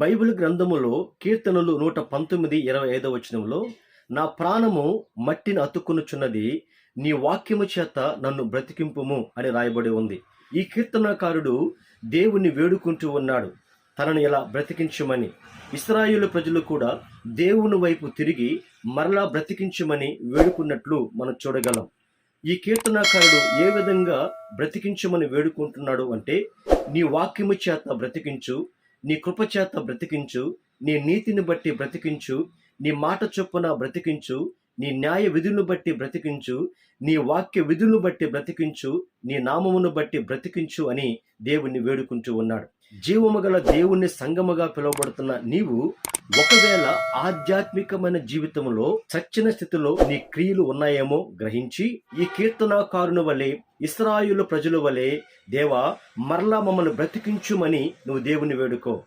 Bible గ్రంథములో కీర్తనలు నూట పంతొమ్మిది ఇరవై ఐదో వచనంలో నా ప్రాణము మట్టిని అతుక్కునుచున్నది నీ వాక్యము చేత నన్ను బ్రతికింపుము అని రాయబడి ఉంది. ఈ కీర్తనకారుడు దేవుణ్ణి వేడుకుంటూ ఉన్నాడు. తనను ఇలా బ్రతికించమని ఇస్రాయేలు ప్రజలు కూడా దేవుని వైపు తిరిగి మరలా బ్రతికించమని వేడుకున్నట్లు మనం చూడగలం. ఈ కీర్తనాకారుడు ఏ విధంగా బ్రతికించమని వేడుకుంటున్నాడు అంటే నీ వాక్యము చేత బ్రతికించు నీ కృపచేత బ్రతికించు నీ నీతిని బట్టి బ్రతికించు నీ మాట చొప్పున బ్రతికించు నీ న్యాయ విధులను బట్టి బ్రతికించు నీ వాక్య విధులను బట్టి బ్రతికించు నీ నామమును బట్టి బ్రతికించు అని దేవుణ్ణి వేడుకుంటూ ఉన్నాడు. జీవము గల దేవుణ్ణి సంగముగా పిలువబడుతున్న నీవు ఒకవేళ ఆధ్యాత్మికమైన జీవితంలో చచ్చిన స్థితిలో నీ క్రియలు ఉన్నాయేమో గ్రహించి ఈ కీర్తనాకారుని వలె ఇస్రాయులు ప్రజల వలె దేవా మరలా మమ్మల్ని బ్రతికించుమని నువ్వు దేవుని వేడుకో.